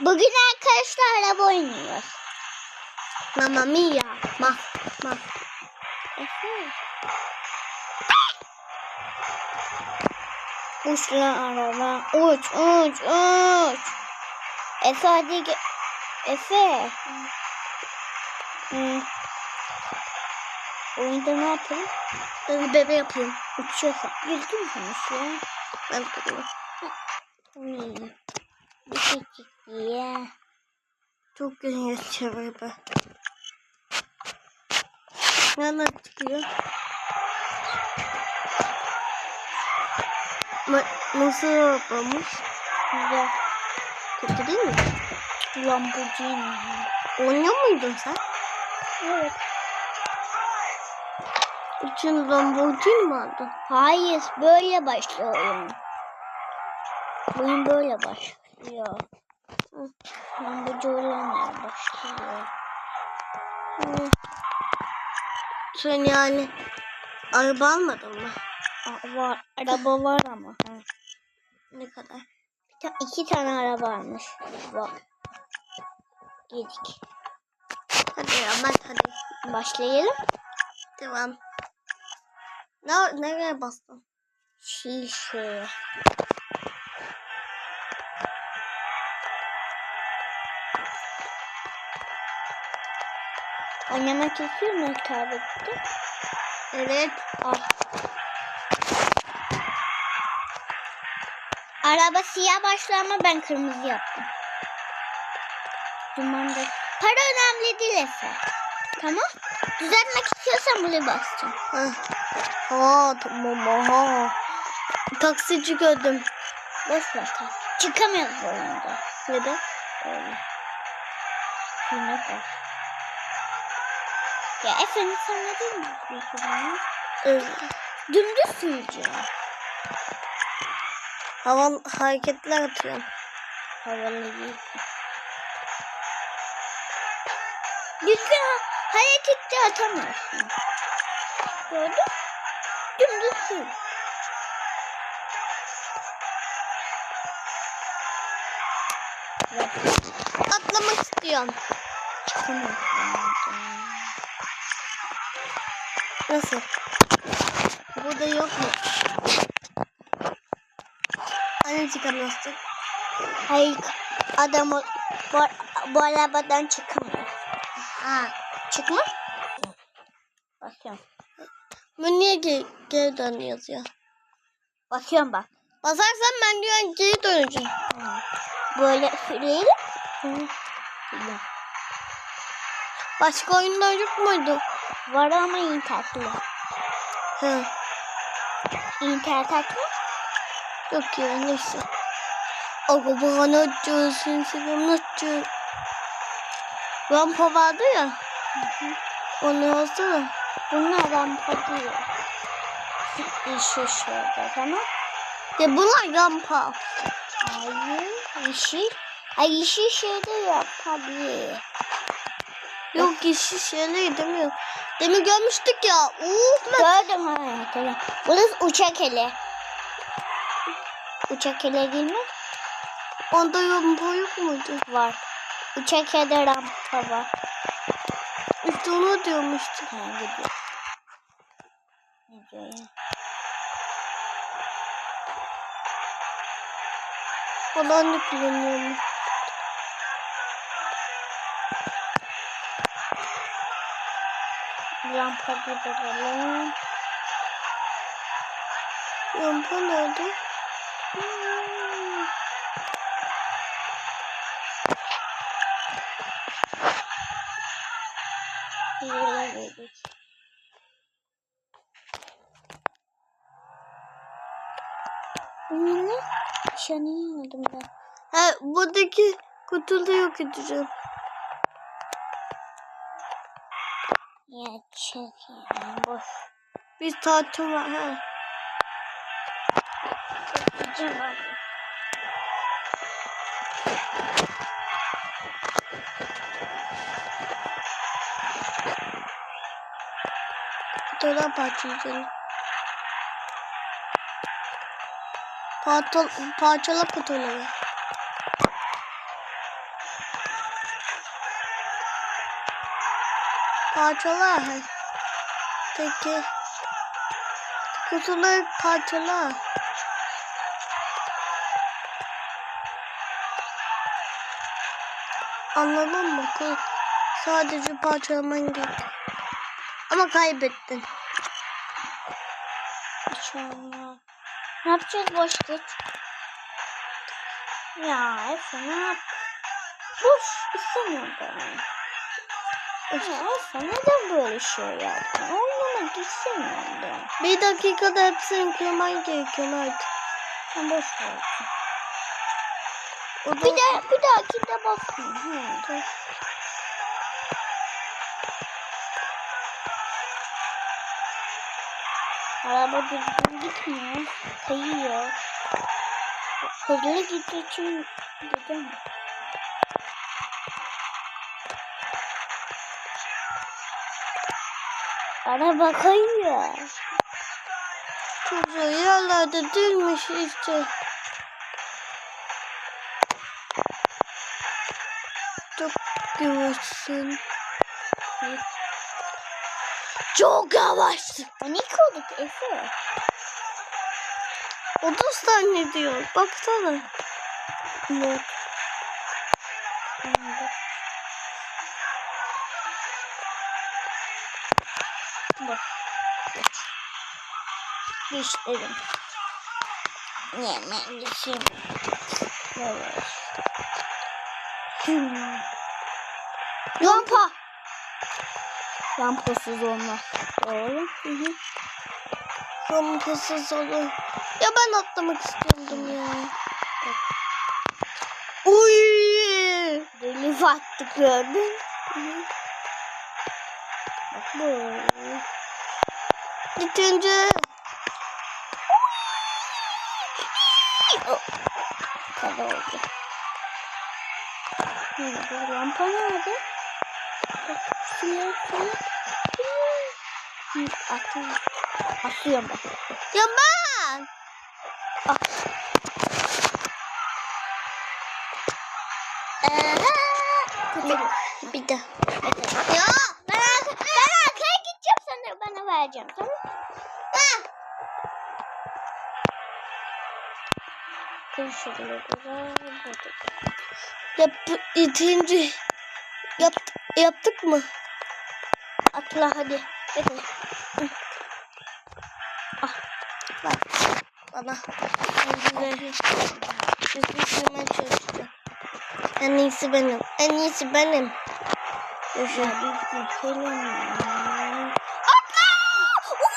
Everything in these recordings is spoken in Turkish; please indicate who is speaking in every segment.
Speaker 1: Bugün arkadaşlar araba oynuyor.
Speaker 2: Mamma mia. Ma. Ma. Uç lan araba. Uç uç uç.
Speaker 1: Efe hadi ge- Efe.
Speaker 2: Hı.
Speaker 1: Oyunda ne yapalım?
Speaker 2: Ben bebe yapayım.
Speaker 1: Uçuyorsan. Yüzdün mü sen aşağıya?
Speaker 2: Ben duruyorum.
Speaker 1: Hmm. Ya.
Speaker 2: Çok yaşıyor bebe. Nereden çıkıyor? Ma nasıl arabamış?
Speaker 1: Güzel.
Speaker 2: Kötü değil mi?
Speaker 1: Lamborghini.
Speaker 2: Oynuyor muydun sen?
Speaker 1: Evet.
Speaker 2: İçin Lamborghini mi aldın?
Speaker 1: Hayır böyle başlıyor oyun. Oyun böyle başlıyor.
Speaker 2: Hı.
Speaker 1: Lamborghini başlıyor.
Speaker 2: Sen yani araba almadın mı?
Speaker 1: Aa, var, araba var ama. Ha.
Speaker 2: Ne kadar?
Speaker 1: Bir ta- iki tane araba varmış. Var. Gedik.
Speaker 2: Hadi ben hadi.
Speaker 1: Başlayalım.
Speaker 2: Devam. Ne, nereye bastın?
Speaker 1: Şişe. Oynamak istiyor mu tablette?
Speaker 2: Evet.
Speaker 1: Al. Araba siyah başlıyor ama ben kırmızı yaptım. Dumanda. Para önemli değil Efe. Tamam. Düzeltmek istiyorsan buraya basacağım.
Speaker 2: Ha. Ha tamam aha. Taksici gördüm.
Speaker 1: Boş ver tabii. Çıkamıyoruz bu oyunda.
Speaker 2: Neden?
Speaker 1: Öyle. Yine bak. Ya efendim sen ne mi? Yukarıdan?
Speaker 2: Evet.
Speaker 1: Dümdüz süreceğim.
Speaker 2: Havan hareketler atıyorum.
Speaker 1: Havalı değil. Lütfen harekette atamıyorsun. Gördün? Dümdüz sür.
Speaker 2: Atlamak istiyorum.
Speaker 1: çıkamıyorsun.
Speaker 2: Nasıl? Burada yok mu? Hani çıkamazsın?
Speaker 1: Hayır adam bu, bu arabadan çıkamıyor.
Speaker 2: Ha.
Speaker 1: Çıkma. Bakıyorum.
Speaker 2: Bu niye geri, geri dön yazıyor?
Speaker 1: Bakıyorum bak.
Speaker 2: Basarsan ben diyorum geri döneceğim.
Speaker 1: Böyle süreyle.
Speaker 2: Başka oyunlar yok muydu?
Speaker 1: Var ama internetli.
Speaker 2: Ha.
Speaker 1: İnternet açma.
Speaker 2: Yok ya neyse. Aga bana açıyorsun sen açıyor. Rampa vardı ya. Onu alsana.
Speaker 1: Bunlar rampa değil. Yeşil şurada tamam.
Speaker 2: Ya bunlar rampa.
Speaker 1: Hayır. Yeşil. Ay yeşil şeyde değil.
Speaker 2: Yok yeşil şeyler demiyor. Demin görmüştük ya. Uf
Speaker 1: Gördüm ha. Tamam. Burası uçak hele. Uçak hele değil mi?
Speaker 2: Onda rampa yok muydu?
Speaker 1: Var. Uçak hele rampa var.
Speaker 2: İşte onu diyormuştum.
Speaker 1: Ha gidiyor. Gidiyor ya.
Speaker 2: Falan da
Speaker 1: Rampa gidelim.
Speaker 2: Rampa nerede?
Speaker 1: Hmm. Yola girdik. Bu ne? Şanı aldım ben.
Speaker 2: Ha buradaki kutuda yok edeceğim.
Speaker 1: Ya çek ya boş.
Speaker 2: Bir saatim var ha.
Speaker 1: Gideceğim abi.
Speaker 2: Kutudan parçalayacağım. Parçala, parçala kutuları. Parçala. Peki. Kutuları parçala. Anladın mı? Sadece parçalaman gerek. Ama kaybettin.
Speaker 1: İnşallah. Ne yapacağız boş geç? Ya Efe ne yap? Boş istemiyorum ben. Ya Efe neden böyle şey yaptın? Oynamak istemiyorum ben.
Speaker 2: Bir dakikada hepsini kırman gerekiyor Mert.
Speaker 1: Sen boş ver.
Speaker 2: O da
Speaker 1: Bir de bir dahakinde basmayayım. Hı. Araba düzgün gitmiyor. Kayıyor. Hızlı gittiği için gidemem. Araba kayıyor.
Speaker 2: Çocuğu yerlerde değilmiş işte. Çok yavaşsın. Çok yavaşsın.
Speaker 1: Panik olduk Efe.
Speaker 2: 30 tane diyor. Baksana.
Speaker 1: Yok. Yemen geçeyim. Yavaş. Hmm. Lampa. Lampasız olmaz. Doğru. Hı hı.
Speaker 2: Kampasız olur. Ya ben atlamak istiyordum ya. Uy.
Speaker 1: Deli attık gördün. Hı hı. Bak böyle.
Speaker 2: Bitince
Speaker 1: Nerede? Lampa nerede? Bak, siyah. Hı, Atıyorum. Atıyorum bak.
Speaker 2: ya ben.
Speaker 1: Bir, bir de. Konuşuyorlar.
Speaker 2: Yap, itince yap, yaptık mı?
Speaker 1: Atla hadi. Hadi.
Speaker 2: Bak bana. Düzgün sürmeye çalışacağım. En iyisi benim. En iyisi benim.
Speaker 1: Düzgün söylemiyorum.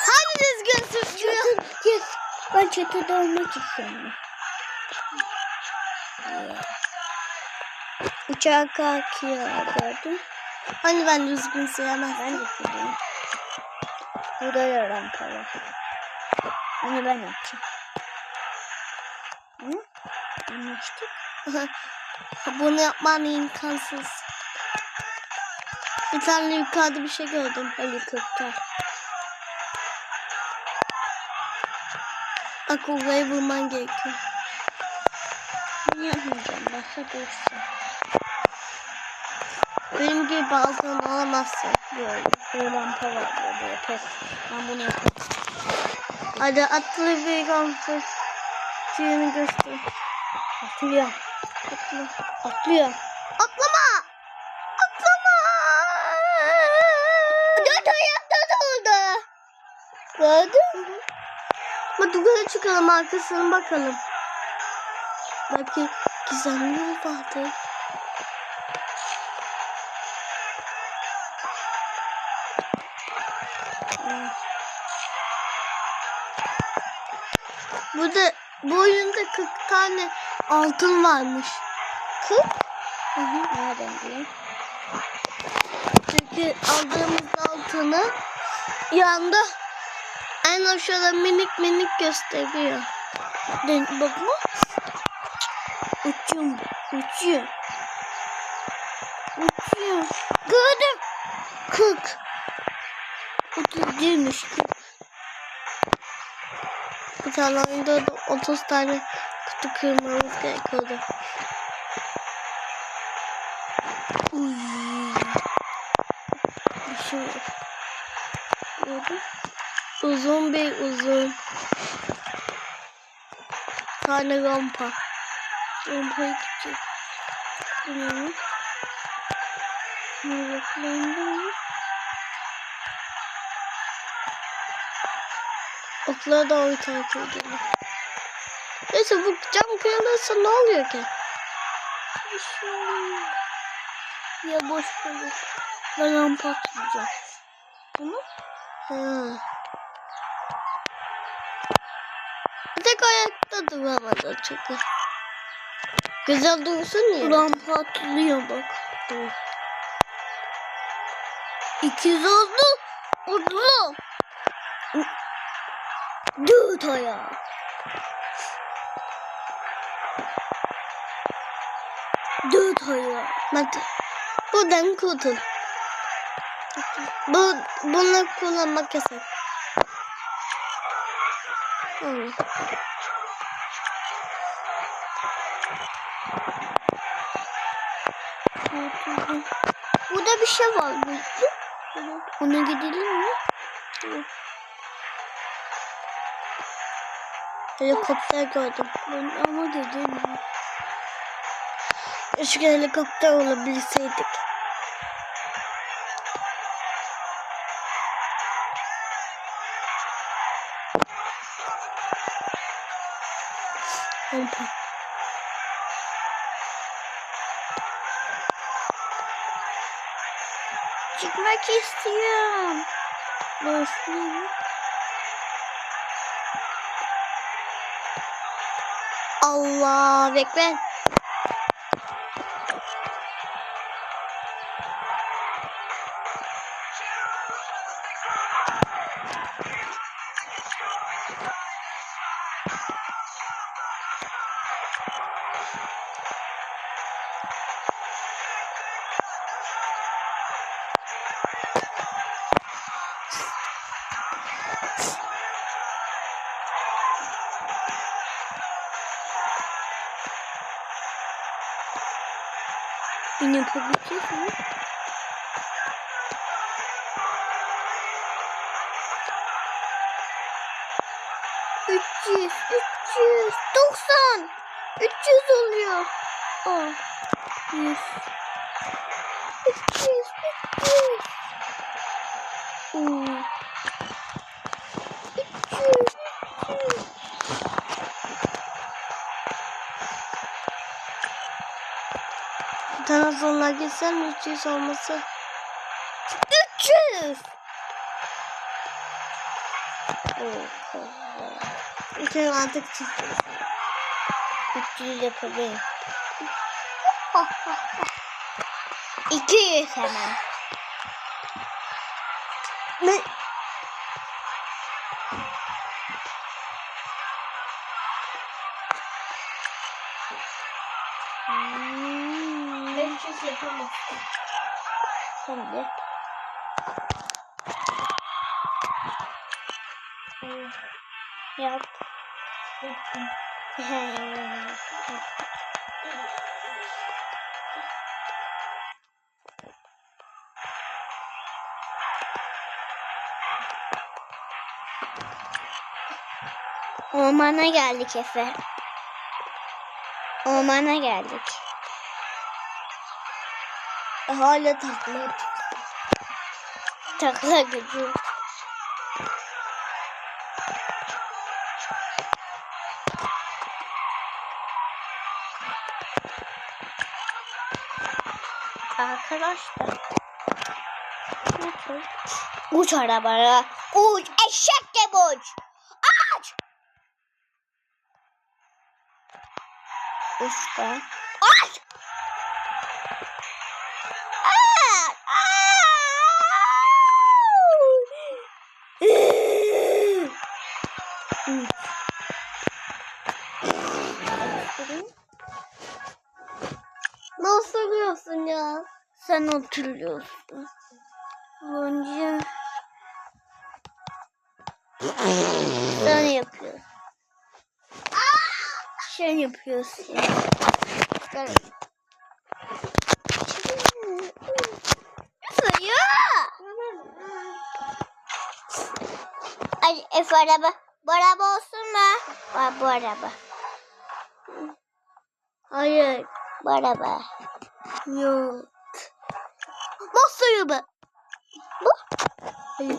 Speaker 2: Hani düzgün sürüyor?
Speaker 1: Yes. Ben çatıda olmak istiyorum. Uçağa kalkıyor gördün.
Speaker 2: Hani ben düzgün süremezdim?
Speaker 1: Ben de süreyim. Burada da rampa var. Onu ben yapacağım. Hı? Anlaştık.
Speaker 2: Bunu yapman imkansız. Bir tane yukarıda bir şey gördüm.
Speaker 1: Helikopter.
Speaker 2: Akıllıya vurman gerekiyor.
Speaker 1: Ben yapmayacağım. Başka dursun.
Speaker 2: Benim gibi balkon olamazsın.
Speaker 1: Böyle. Bir rampa var burada. Pes. Ben bunu yapayım.
Speaker 2: Hadi atlı bir gamsız. Şeyini göster.
Speaker 1: Atlıyor.
Speaker 2: Atla.
Speaker 1: Atlıyor.
Speaker 2: Atlama! Atlama!
Speaker 1: Dört ayakta da oldu. Gördün mü?
Speaker 2: Yukarı çıkalım arkasına bakalım. Belki gizemli yol Burada bu oyunda 40 tane altın varmış.
Speaker 1: 40. Hı hı. Nereden bileyim?
Speaker 2: Çünkü aldığımız altını yanda en aşağıda minik minik gösteriyor.
Speaker 1: Dön bakma. Uçuyor. Uçuyor. Uçuyor. Gördüm. 40. 30 değilmiş. 40.
Speaker 2: Bir tane oyunda da 30 tane kutu kırmamız gerekiyordu.
Speaker 1: Uy.
Speaker 2: geçmiyor. Gördün? Uzun bir uzun. Tane rampa. Rampayı gidecek. Bu ne? Ne mı? Okula doğru takip edelim. Neyse bu cam kırılırsa ne oluyor ki?
Speaker 1: Ya boş kalır. Ben rampa atlayacağım. Tamam.
Speaker 2: Ha. Bir tek ayakta duramadı çünkü. Güzel dursun ya.
Speaker 1: Rampa atılıyor bak.
Speaker 2: Tamam.
Speaker 1: 200 oldu. Oldu. Dört ayağı. Dört ayağı.
Speaker 2: Bak buradan kurtul. Bu, bunu kullanmak yasak.
Speaker 1: Oturdum. Burada bir şey var. Ona gidelim mi?
Speaker 2: Helikopter gördüm.
Speaker 1: Ama gidelim.
Speaker 2: Keşke helikopter olabilseydik. Rampa.
Speaker 1: Çıkmak istiyorum. Nasıl?
Speaker 2: Allah bekle.
Speaker 1: Yine yapabileceğiz mi? Üç yüz, üç yüz, doksan, üç yüz oluyor. Aa, yüz.
Speaker 2: Telefonla gitsen 300 olması.
Speaker 1: Üç yüz.
Speaker 2: İki artık çıktı.
Speaker 1: Üç yüz yapabilirim. İki yüz hemen.
Speaker 2: Ne?
Speaker 1: Hmm.
Speaker 2: 500 yapamaz.
Speaker 1: Sen de. Yap. Ormana geldik Efe. Ormana geldik.
Speaker 2: Hala takla.
Speaker 1: Takla gücü. Arkadaşlar. Uç, uç arabaya. Uç. Eşek gibi uç. Aç. Uç
Speaker 2: Nasıl oluyorsun ya?
Speaker 1: Sen oturuyorsun. Önce sen yapıyorsun. Sen yapıyorsun. Gel. Sayı. Hadi Efe araba. Bu araba olsun mu? Bu araba.
Speaker 2: Hayır.
Speaker 1: Bu araba.
Speaker 2: Yok. Nasıl be?
Speaker 1: Bu?
Speaker 2: Hayır.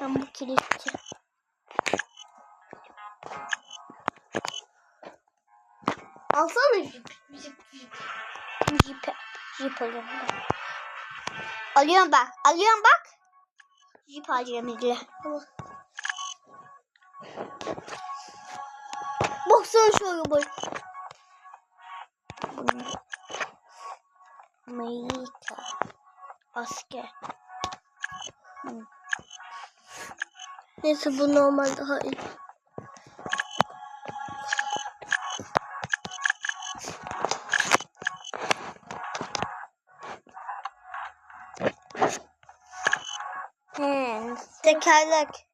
Speaker 1: Ben bu kilitli.
Speaker 2: Alsana jip. Jip jip.
Speaker 1: Jip, alıyorum ben. Alıyorum bak. Alıyorum bak. Jip alacağım ilgili.
Speaker 2: Baksana şu arabaya.
Speaker 1: Mayita. Asker.
Speaker 2: Neyse bu normal daha iyi.
Speaker 1: He.
Speaker 2: Tekerlek.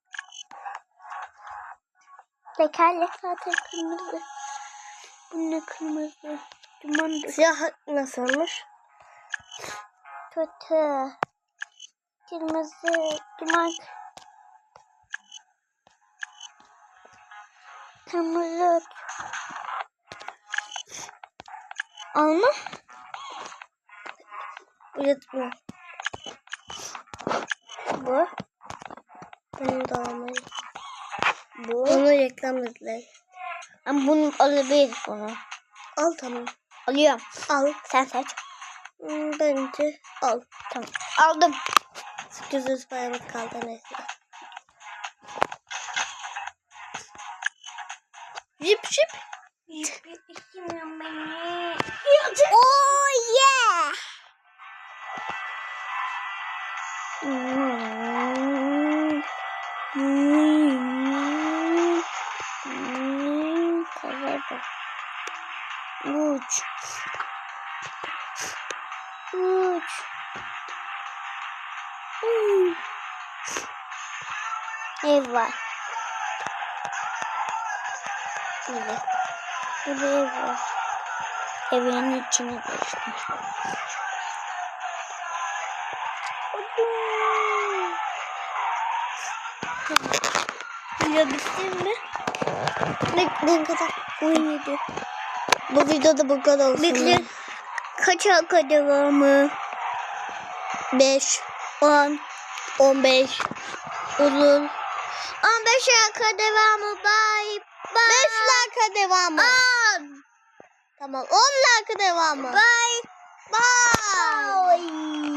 Speaker 1: Tekerlek zaten kırmızı. Bu ne kırmızı? Duman da
Speaker 2: Siyah nasılmış?
Speaker 1: kötü. Kırmızı duman. Kırmızı. Alma.
Speaker 2: Uyutma.
Speaker 1: Bu.
Speaker 2: Benim de almayı.
Speaker 1: Bu.
Speaker 2: Onu reklam izle.
Speaker 1: Ama bunu alabiliriz bunu.
Speaker 2: Al tamam.
Speaker 1: Alıyorum.
Speaker 2: Al.
Speaker 1: Sen seç.
Speaker 2: Hmm, Bence al.
Speaker 1: Tamam. Aldım.
Speaker 2: Güzel bayramı kaldı neyse. Jip jip.
Speaker 1: Oh yeah. Evin içine geçtim.
Speaker 2: Video bitti mi? Ne, ne kadar? 17. Bu videoda bu kadar olsun.
Speaker 1: Bekle. Kaç halka devamı?
Speaker 2: 5, 10, 15. Olur.
Speaker 1: 15 halka devamı. Bye.
Speaker 2: 5 like devamı.
Speaker 1: 10.
Speaker 2: Tamam 10 like devamı.
Speaker 1: Bye.